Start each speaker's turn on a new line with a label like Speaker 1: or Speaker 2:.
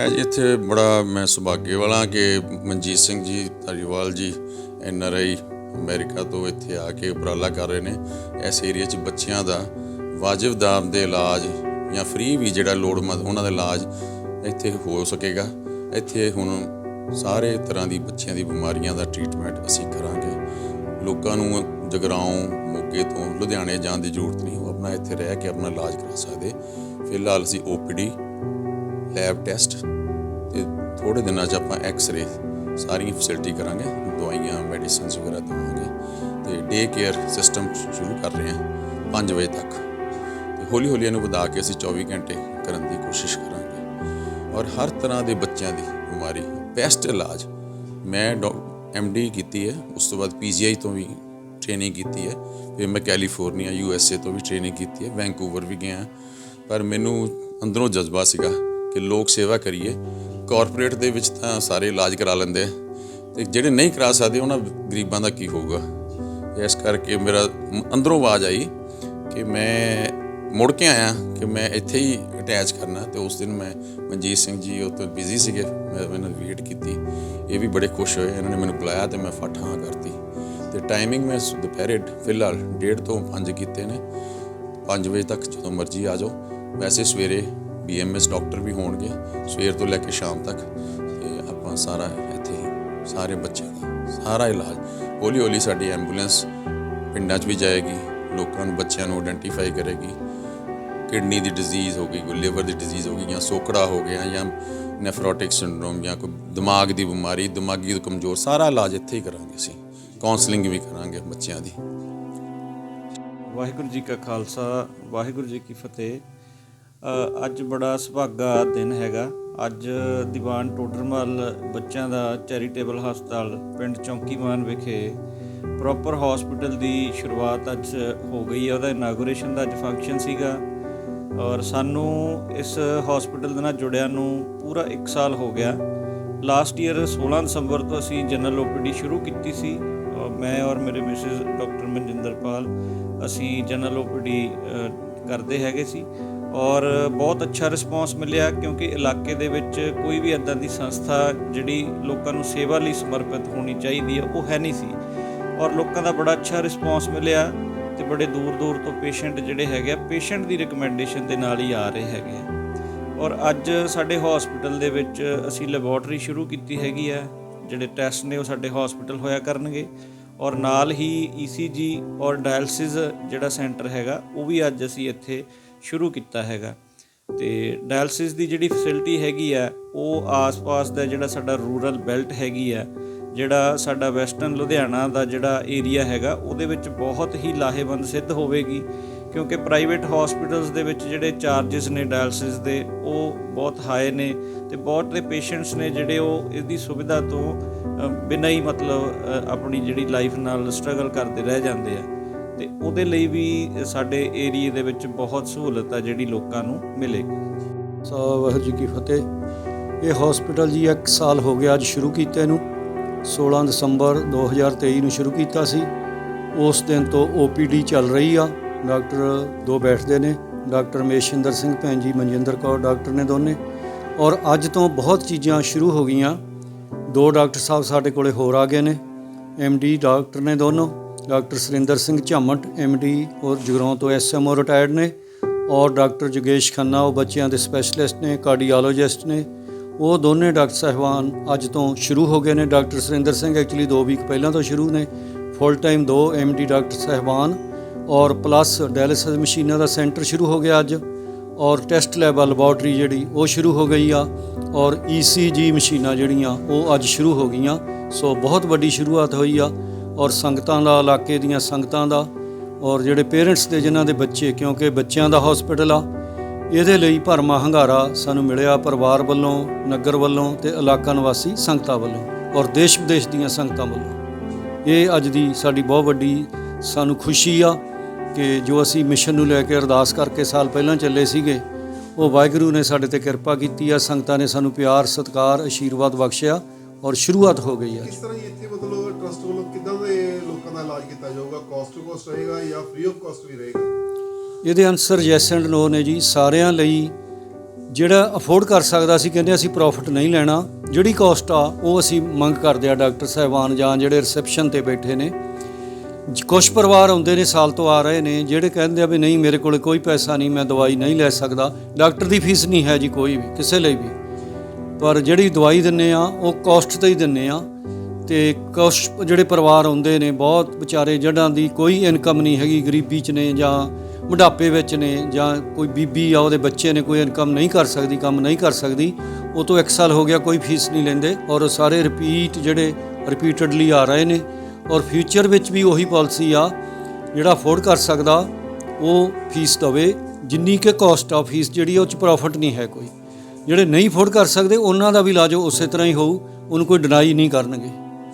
Speaker 1: ਮੈਂ ਇੱਥੇ ਬੜਾ, ਮੈਂ ਸੁਭਾਗੇ ਵਾਲਾ ਕਿ ਮਨਜੀਤ ਸਿੰਘ ਜੀ, ਧਾਰੀਵਾਲ ਜੀ, ਐਨ ਆਰ ਆਈ ਅਮਰੀਕਾ ਤੋਂ ਇੱਥੇ ਆ ਕੇ ਉਪਰਾਲਾ ਕਰ ਰਹੇ ਨੇ। ਇਸ ਏਰੀਆ 'ਚ ਬੱਚਿਆਂ ਦਾ ਵਾਜਬ ਦਾਮ ਦੇ ਇਲਾਜ ਜਾਂ ਫ੍ਰੀ ਵੀ ਜਿਹੜਾ ਲੋੜਮੰਦ ਉਹਨਾਂ ਦਾ ਇਲਾਜ ਇੱਥੇ ਹੋ ਸਕੇਗਾ। ਇੱਥੇ ਹੁਣ ਸਾਰੇ ਤਰ੍ਹਾਂ ਦੀ ਬੱਚਿਆਂ ਦੀ ਬਿਮਾਰੀਆਂ ਦਾ ਟ੍ਰੀਟਮੈਂਟ ਅਸੀਂ ਕਰਾਂਗੇ। ਲੋਕਾਂ ਨੂੰ ਜਗਰਾਉਂ ਮੋਗੇ ਤੋਂ ਲੁਧਿਆਣੇ ਜਾਣ ਦੀ ਜ਼ਰੂਰਤ ਨਹੀਂ, ਉਹ ਆਪਣਾ ਇੱਥੇ ਰਹਿ ਕੇ ਆਪਣਾ ਇਲਾਜ ਕਰਾ ਸਕਦੇ। ਫਿਲਹਾਲ ਅਸੀਂ ਓਪੀਡੀ ਲੈਬ ਟੈਸਟ ਤੇ ਥੋੜੇ ਦਿਨਾਂ 'ਚ ਆਪਾਂ ਐਕਸ-ਰੇ ਸਾਰੀਆਂ ਫੈਸਿਲਿਟੀ ਕਰਾਂਗੇ, ਦਵਾਈਆਂ ਮੈਡੀਸਿਨਸ ਵਗੈਰਾ ਦੇਵਾਂਗੇ ਤੇ ਡੇ ਕੇਅਰ ਸਿਸਟਮ ਸ਼ੁਰੂ ਕਰ ਰਹੇ ਹਾਂ 5 ਵਜੇ ਤੱਕ। ਤੇ ਹੌਲੀ ਹੌਲੀ ਇਹਨੂੰ ਵਧਾ ਕੇ ਅਸੀਂ 24 ਘੰਟੇ ਕਰਨ ਦੀ ਕੋਸ਼ਿਸ਼ ਕਰਾਂਗੇ। ਔਰ ਹਰ ਤਰ੍ਹਾਂ ਦੇ ਬੱਚਿਆਂ ਦੀ ਬਿਮਾਰੀ ਬੈਸਟ ਇਲਾਜ ਮੈਂ ਐਮਡੀ ਕੀਤੀ ਹੈ, ਉਸ ਤੋਂ ਬਾਅਦ ਪੀਜੀਆਈ ਤੋਂ ਵੀ ਟ੍ਰੇਨਿੰਗ ਕੀਤੀ ਹੈ, ਫਿਰ ਮੈਂ ਕੈਲੀਫੋਰਨੀਆ ਯੂਐਸਏ ਤੋਂ ਵੀ ਟ੍ਰੇਨਿੰਗ ਕੀਤੀ ਹੈ ਵੈਂਕੂਵਰ ਵੀ ਗਿਆ ਪਰ ਮੈਨੂੰ ਅੰਦਰੋਂ ਜਜ਼ਬਾ ਸੀਗਾ ਕਿ ਲੋਕ ਸੇਵਾ ਕਰੀਏ ਕਾਰਪੋਰੇਟ ਦੇ ਵਿੱਚ ਤਾਂ ਸਾਰੇ ਇਲਾਜ ਕਰਾ ਲੈਂਦੇ ਆ। ਤੇ ਜਿਹੜੇ ਨਹੀਂ ਕਰਾ ਸਕਦੇ, ਉਹਨਾਂ ਗਰੀਬਾਂ ਦਾ ਕੀ ਹੋਊਗਾ? ਇਸ ਕਰਕੇ ਮੇਰਾ ਅੰਦਰੋਂ ਆਵਾਜ਼ ਆਈ ਕਿ ਮੈਂ ਮੁੜ ਕੇ ਆਇਆ ਕਿ ਮੈਂ ਇੱਥੇ ਹੀ ਅਟੈਚ ਕਰਨਾ। ਤੇ ਉਸ ਦਿਨ ਮੈਂ ਮਨਜੀਤ ਸਿੰਘ ਜੀ ਉਹ ਤੋਂ ਬਿਜ਼ੀ ਸੀਗੇ, ਮੈਂ ਉਹਨਾਂ ਦੀ ਵੇਟ ਕੀਤੀ। ਇਹ ਵੀ ਬੜੇ ਖੁਸ਼ ਹੋਏ, ਇਹਨਾਂ ਨੇ ਮੈਨੂੰ ਬੁਲਾਇਆ ਤੇ ਮੈਂ ਫਟ ਹਾਂ ਕਰਤੀ। ਤੇ ਟਾਈਮਿੰਗ ਮੈਂ ਦੁਪਹਿਰੇ ਫਿਲਹਾਲ 1:30 ਤੋਂ 5 ਕੀਤੇ ਨੇ। 5 ਵਜੇ ਤੱਕ ਜਦੋਂ ਮਰਜ਼ੀ ਆ ਜਾਓ। ਵੈਸੇ ਸਵੇਰੇ ਬੀਐਮਐਸ ਡਾਕਟਰ ਵੀ ਹੋਣਗੇ ਸਵੇਰ ਤੋਂ ਲੈ ਕੇ ਸ਼ਾਮ ਤੱਕ ਤੇ ਆਪਾਂ ਸਾਰਾ ਇੱਥੇ ਸਾਰੇ ਬੱਚਿਆਂ ਦਾ ਸਾਰਾ ਇਲਾਜ ਹੌਲੀ ਹੌਲੀ ਸਾਡੀ ਐਂਬੂਲੈਂਸ ਪਿੰਡਾਂ 'ਚ ਵੀ ਜਾਏਗੀ, ਲੋਕਾਂ ਨੂੰ ਬੱਚਿਆਂ ਨੂੰ ਆਇਡੈਂਟੀਫਾਈ ਕਰੇਗੀ। ਕਿਡਨੀ ਦੀ ਡਿਜ਼ੀਜ਼ ਹੋ ਗਈ, ਕੋਈ ਲਿਵਰ ਦੀ ਡਿਜ਼ੀਜ਼ ਹੋ ਗਈ ਜਾਂ ਸੋਕੜਾ ਹੋ ਗਿਆ ਜਾਂ ਨੈਫਰੋਟਿਕ ਸਿੰਡਰੋਮ ਜਾਂ ਕੋਈ ਦਿਮਾਗ ਦੀ ਬਿਮਾਰੀ, ਦਿਮਾਗੀ ਤੋਂ ਕਮਜ਼ੋਰ, ਸਾਰਾ ਇਲਾਜ ਇੱਥੇ ਹੀ ਕਰਾਂਗੇ ਅਸੀਂ। ਕਾਉਂਸਲਿੰਗ ਵੀ ਕਰਾਂਗੇ ਬੱਚਿਆਂ ਦੀ।
Speaker 2: ਵਾਹਿਗੁਰੂ ਜੀ ਕਾ ਖਾਲਸਾ, ਵਾਹਿਗੁਰੂ ਜੀ ਕੀ ਫਤਿਹ। ਅੱਜ ਬੜਾ ਸੁਭਾਗਾ ਦਿਨ ਹੈਗਾ। ਅੱਜ ਦੀਵਾਨ ਟੋਡਰਮਲ ਬੱਚਿਆਂ ਦਾ ਚੈਰੀਟੇਬਲ ਹਸਪਤਾਲ ਪਿੰਡ ਚੌਂਕੀਮਾਨ ਵਿਖੇ ਪ੍ਰੋਪਰ ਹਸਪੀਟਲ ਦੀ ਸ਼ੁਰੂਆਤ ਅੱਜ ਹੋ ਗਈ ਹੈ ਉਹਦਾ ਇਨਾਗੋਰੇਸ਼ਨ ਦਾ ਅੱਜ ਫੰਕਸ਼ਨ ਸੀਗਾ। ਔਰ ਸਾਨੂੰ ਇਸ ਹਸਪੀਟਲ ਦੇ ਨਾਲ ਜੁੜਿਆਂ ਨੂੰ ਪੂਰਾ 1 ਸਾਲ ਹੋ ਗਿਆ। ਲਾਸਟ ਈਅਰ 16 ਦਸੰਬਰ ਤੋਂ ਅਸੀਂ ਜਨਰਲ ਓਪੀਡੀ ਸ਼ੁਰੂ ਕੀਤੀ ਸੀ। ਔਰ ਮੈਂ ਔਰ ਮੇਰੇ ਮਿਸਿਸ ਡਾਕਟਰ ਮਨਜਿੰਦਰਪਾਲ ਅਸੀਂ ਜਨਰਲ ਓਪੀਡੀ ਕਰਦੇ ਹੈਗੇ ਸੀ। ਔਰ ਬਹੁਤ ਅੱਛਾ ਰਿਸਪਾਂਸ ਮਿਲਿਆ ਕਿਉਂਕਿ ਇਲਾਕੇ ਦੇ ਵਿੱਚ ਕੋਈ ਵੀ ਇਦਾਂ ਦੀ ਸੰਸਥਾ ਜਿਹੜੀ ਲੋਕਾਂ ਨੂੰ ਸੇਵਾ ਲਈ ਸਮਰਪਿਤ ਹੋਣੀ ਚਾਹੀਦੀ ਹੈ, ਉਹ ਹੈ ਨਹੀਂ ਸੀ। ਔਰ ਲੋਕਾਂ ਦਾ ਬੜਾ ਅੱਛਾ ਰਿਸਪਾਂਸ ਮਿਲਿਆ ਤੇ ਬੜੇ ਦੂਰ ਦੂਰ ਤੋਂ ਪੇਸ਼ੈਂਟ ਜਿਹੜੇ ਹੈਗੇ ਆ ਪੇਸ਼ੈਂਟ ਦੀ ਰਿਕਮੈਂਡੇਸ਼ਨ ਦੇ ਨਾਲ ਹੀ ਆ ਰਹੇ ਹੈਗੇ ਆ। ਔਰ ਅੱਜ ਸਾਡੇ ਹਸਪੀਟਲ ਦੇ ਵਿੱਚ ਅਸੀਂ ਲੈਬੋਰਟਰੀ ਸ਼ੁਰੂ ਕੀਤੀ ਹੈਗੀ ਹੈ ਜਿਹੜੇ ਟੈਸਟ ਨੇ ਉਹ ਸਾਡੇ ਹਸਪੀਟਲ ਹੋਇਆ ਕਰਨਗੇ। ਔਰ ਨਾਲ ਹੀ ECG ਔਰ ਡਾਇਲਿਸਿਸ ਜਿਹੜਾ ਸੈਂਟਰ ਹੈਗਾ, ਉਹ ਵੀ ਅੱਜ ਅਸੀਂ ਇੱਥੇ ਸ਼ੁਰੂ ਕੀਤਾ ਹੈਗਾ। ਤੇ ਡਾਇਲਸਿਸ ਦੀ ਜਿਹੜੀ ਫੈਸਿਲਿਟੀ ਹੈਗੀ ਆ, ਉਹ ਆਸ-ਪਾਸ ਦਾ ਜਿਹੜਾ ਸਾਡਾ ਰੂਰਲ ਬੈਲਟ ਹੈਗੀ ਆ, ਜਿਹੜਾ ਸਾਡਾ ਵੈਸਟਰਨ ਲੁਧਿਆਣਾ ਦਾ ਜਿਹੜਾ ਏਰੀਆ ਹੈਗਾ, ਉਹਦੇ ਵਿੱਚ ਬਹੁਤ ਹੀ ਲਾਹੇਵੰਦ ਸਿੱਧ ਹੋਵੇਗੀ। ਕਿਉਂਕਿ ਪ੍ਰਾਈਵੇਟ ਹਸਪੀਟਲਸ ਦੇ ਵਿੱਚ ਜਿਹੜੇ ਚਾਰजेस ਨੇ ਡਾਇਲਸਿਸ ਦੇ, ਉਹ ਬਹੁਤ ਹਾਈ ਨੇ ਤੇ ਬਹੁਤ ਦੇ ਪੇਸ਼ੈਂਟਸ ਨੇ ਜਿਹੜੇ ਉਹ ਇਹਦੀ ਸੁਵਿਧਾ ਤੋਂ ਬਿਨਾਂ ਹੀ ਮਤਲਬ ਆਪਣੀ ਜਿਹੜੀ ਲਾਈਫ ਨਾਲ ਸਟਰਗਲ ਕਰਦੇ ਰਹਿ ਜਾਂਦੇ ਆ। ਤੇ ਉਹਦੇ ਲਈ ਵੀ ਸਾਡੇ ਏਰੀਏ ਦੇ ਵਿੱਚ ਬਹੁਤ ਸਹੂਲਤ ਆ ਜਿਹੜੀ ਲੋਕਾਂ ਨੂੰ ਮਿਲੇਗੀ
Speaker 3: ਸਾ ਵਾਹਿਗੁਰੂ ਜੀ ਕੀ ਫਤਿਹ। ਇਹ ਹਸਪੀਟਲ ਜੀ 1 ਸਾਲ ਹੋ ਗਿਆ ਅੱਜ ਸ਼ੁਰੂ ਕੀਤੇ ਨੂੰ। 16 ਦਸੰਬਰ 2023 ਨੂੰ ਸ਼ੁਰੂ ਕੀਤਾ ਸੀ। ਉਸ ਦਿਨ ਤੋਂ OPD ਚੱਲ ਰਹੀ ਆ। ਡਾਕਟਰ ਦੋ ਬੈਠਦੇ ਨੇ। ਡਾਕਟਰ ਮੇਸ਼ਿੰਦਰ ਸਿੰਘ ਭੈਣ ਜੀ, ਮਨਜਿੰਦਰ ਕੌਰ ਡਾਕਟਰ ਨੇ ਦੋਨੇ। ਔਰ ਅੱਜ ਤੋਂ ਬਹੁਤ ਚੀਜ਼ਾਂ ਸ਼ੁਰੂ ਹੋ ਗਈਆਂ। ਦੋ ਡਾਕਟਰ ਸਾਹਿਬ ਸਾਡੇ ਕੋਲੇ ਹੋਰ ਆ ਗਏ ਨੇ। ਡੀ ਡਾਕਟਰ ਨੇ ਦੋਨੋਂ। ਡਾਕਟਰ ਸੁਰਿੰਦਰ ਸਿੰਘ ਝਾਮਟ ਡੀ ਔਰ ਜਗਰਾਉਂ ਤੋਂ ਐਸਐਮਓ ਰਿਟਾਇਰਡ ਨੇ ਔਰ ਡਾਕਟਰ ਜੋਗੇਸ਼ ਖੰਨਾ, ਉਹ ਬੱਚਿਆਂ ਦੇ ਸਪੈਸ਼ਲਿਸਟ ਨੇ ਕਾਰਡੀਓਲੋਜਿਸਟ ਨੇ। ਉਹ ਦੋਨੇ ਡਾਕਟਰ ਸਾਹਿਬਾਨ ਅੱਜ ਤੋਂ ਸ਼ੁਰੂ ਹੋ ਗਏ ਨੇ। Doctor Surinder Singh actually 2 week ਪਹਿਲਾਂ ਤੋਂ ਸ਼ੁਰੂ ਨੇ। ਫੁੱਲ ਟਾਈਮ ਦੋ ਡੀ ਡਾਕਟਰ ਸਾਹਿਬਾਨ ਔਰ ਪਲੱਸ ਡਾਇਲਿਸਿਸ ਮਸ਼ੀਨਾਂ ਦਾ ਸੈਂਟਰ ਸ਼ੁਰੂ ਹੋ ਗਿਆ ਅੱਜ ਔਰ ਟੈਸਟ ਲੈਬ ਲੈਬੋਰੇਟਰੀ ਜਿਹੜੀ ਉਹ ਸ਼ੁਰੂ ਹੋ ਗਈ ਆ ਔਰ ECG ਮਸ਼ੀਨਾਂ ਜਿਹੜੀਆਂ ਉਹ ਅੱਜ ਸ਼ੁਰੂ ਹੋ ਗਈਆਂ। ਸੋ ਬਹੁਤ ਵੱਡੀ ਸ਼ੁਰੂਆਤ ਹੋਈ ਆ। ਔਰ ਸੰਗਤਾਂ ਦਾ, ਇਲਾਕੇ ਦੀਆਂ ਸੰਗਤਾਂ ਦਾ ਔਰ ਜਿਹੜੇ ਪੇਰੈਂਟਸ ਦੇ, ਜਿਨ੍ਹਾਂ ਦੇ ਬੱਚੇ, ਕਿਉਂਕਿ ਬੱਚਿਆਂ ਦਾ ਹਸਪੀਟਲ ਆ, ਇਹਦੇ ਲਈ ਭਰਮਾ ਹੰਗਾਰਾ ਸਾਨੂੰ ਮਿਲਿਆ ਪਰਿਵਾਰ ਵੱਲੋਂ, ਨਗਰ ਵੱਲੋਂ ਤੇ ਇਲਾਕਾ ਨਿਵਾਸੀ ਸੰਗਤਾਂ ਵੱਲੋਂ ਔਰ ਦੇਸ਼ ਵਿਦੇਸ਼ ਦੀਆਂ ਸੰਗਤਾਂ ਵੱਲੋਂ। ਇਹ ਅੱਜ ਦੀ ਸਾਡੀ ਬਹੁਤ ਵੱਡੀ ਸਾਨੂੰ ਖੁਸ਼ੀ ਆ ਕਿ ਜੋ ਅਸੀਂ ਮਿਸ਼ਨ ਨੂੰ ਲੈ ਕੇ ਅਰਦਾਸ ਕਰਕੇ ਸਾਲ ਪਹਿਲਾਂ ਚੱਲੇ ਸੀਗੇ, ਉਹ ਵਾਹਿਗੁਰੂ ਨੇ ਸਾਡੇ ਤੇ ਕਿਰਪਾ ਕੀਤੀ ਆ, ਸੰਗਤਾਂ ਨੇ ਸਾਨੂੰ ਪਿਆਰ, ਸਤਿਕਾਰ ਆਸ਼ੀਰਵਾਦ ਬਖਸ਼ਿਆ ਔਰ ਸ਼ੁਰੂਆਤ ਹੋ ਗਈ ਆ।
Speaker 4: ਕਿਸ ਤਰ੍ਹਾਂ ਜੀ ਇੱਥੇ ਮਤਲਬ ਟਰਸਟ ਵੱਲੋਂ ਕਿਦਾਂ ਦੇ ਲੋਕਾਂ ਦਾ ਇਲਾਜ ਕੀਤਾ ਜਾਊਗਾ? ਕਾਸਟ ਟੂ ਕਾਸਟ ਰਹੇਗਾ ਜਾਂ ਫ੍ਰੀ ਆਫ ਕਾਸਟ ਵੀ ਰਹੇਗਾ?
Speaker 3: ਇਹਦੇ ਆਨਸਰ ਯੈਸ ਐਂਡ ਨੋ ਨੇ ਜੀ। ਸਾਰਿਆਂ ਲਈ ਜਿਹੜਾ ਅਫੋਰਡ ਕਰ ਸਕਦਾ ਸੀ, ਕਹਿੰਦੇ ਅਸੀਂ ਪ੍ਰੋਫਿਟ ਨਹੀਂ ਲੈਣਾ। ਜਿਹੜੀ ਕਾਸਟ ਆ, ਉਹ ਅਸੀਂ ਮੰਗ ਕਰਦੇ ਆ ਡਾਕਟਰ ਸਾਹਿਬਾਨ ਜਾਂ ਜਿਹੜੇ ਰਿਸੈਪਸ਼ਨ ਤੇ ਬੈਠੇ ਨੇ। ਕੁਝ ਪਰਿਵਾਰ ਆਉਂਦੇ ਨੇ, ਸਾਲ ਤੋਂ ਆ ਰਹੇ ਨੇ, ਜਿਹੜੇ ਕਹਿੰਦੇ ਆ ਵੀ ਨਹੀਂ, ਮੇਰੇ ਕੋਲ ਕੋਈ ਪੈਸਾ ਨਹੀਂ, ਮੈਂ ਦਵਾਈ ਨਹੀਂ ਲੈ ਸਕਦਾ। ਡਾਕਟਰ ਦੀ ਫੀਸ ਨਹੀਂ ਹੈ ਜੀ ਕੋਈ ਵੀ, ਕਿਸੇ ਲਈ ਵੀ। ਪਰ ਜਿਹੜੀ ਦਵਾਈ ਦਿੰਨੇ ਆ, ਉਹ ਕਾਸਟ ਤੇ ਹੀ ਦਿੰਨੇ ਆ। ਤੇ ਕੁਛ ਜਿਹੜੇ ਪਰਿਵਾਰ ਆਉਂਦੇ ਨੇ ਬਹੁਤ ਵਿਚਾਰੇ ਜਿਹਨਾਂ ਦੀ ਕੋਈ ਇਨਕਮ ਨਹੀਂ ਹੈਗੀ ਗਰੀਬੀ ਚ ਨੇ ਜਾਂ ਬੁਢਾਪੇ ਵਿੱਚ ਨੇ ਜਾਂ ਕੋਈ ਬੀਬੀ ਆ ਉਹਦੇ ਬੱਚੇ ਨੇ ਕੋਈ ਇਨਕਮ ਨਹੀਂ ਕਰ ਸਕਦੀ ਕੰਮ ਨਹੀਂ ਕਰ ਸਕਦੀ ਉਹ ਤੋਂ 1 ਸਾਲ ਹੋ ਗਿਆ ਕੋਈ ਫੀਸ ਨਹੀਂ ਲੈਂਦੇ ਔਰ ਉਹ ਸਾਰੇ ਰਿਪੀਟ ਜਿਹੜੇ ਰਿਪੀਟਡਲੀ ਆ ਰਹੇ ਨੇ ਔਰ ਫਿਊਚਰ ਵਿੱਚ ਵੀ ਉਹੀ ਪਾਲਿਸੀ ਆ ਜਿਹੜਾ ਅਫੋਰਡ ਕਰ ਸਕਦਾ ਉਹ ਫੀਸ ਦਵੇ ਜਿੰਨੀ ਕਿ ਕਾਸਟ ਆ ਫੀਸ ਜਿਹੜੀ ਆ, ਉਹ ਚ ਪ੍ਰੋਫਿਟ ਨਹੀਂ ਹੈ ਕੋਈ। ਜਿਹੜੇ ਨਹੀਂ ਅਫੋਰਡ ਕਰ ਸਕਦੇ ਉਹਨਾਂ ਦਾ ਵੀ ਇਲਾਜ ਉਸੇ ਤਰ੍ਹਾਂ ਹੀ ਹੋਊ ਉਹਨੂੰ ਕੋਈ ਡਿਨਾਈ ਨਹੀਂ ਕਰਨਗੇ।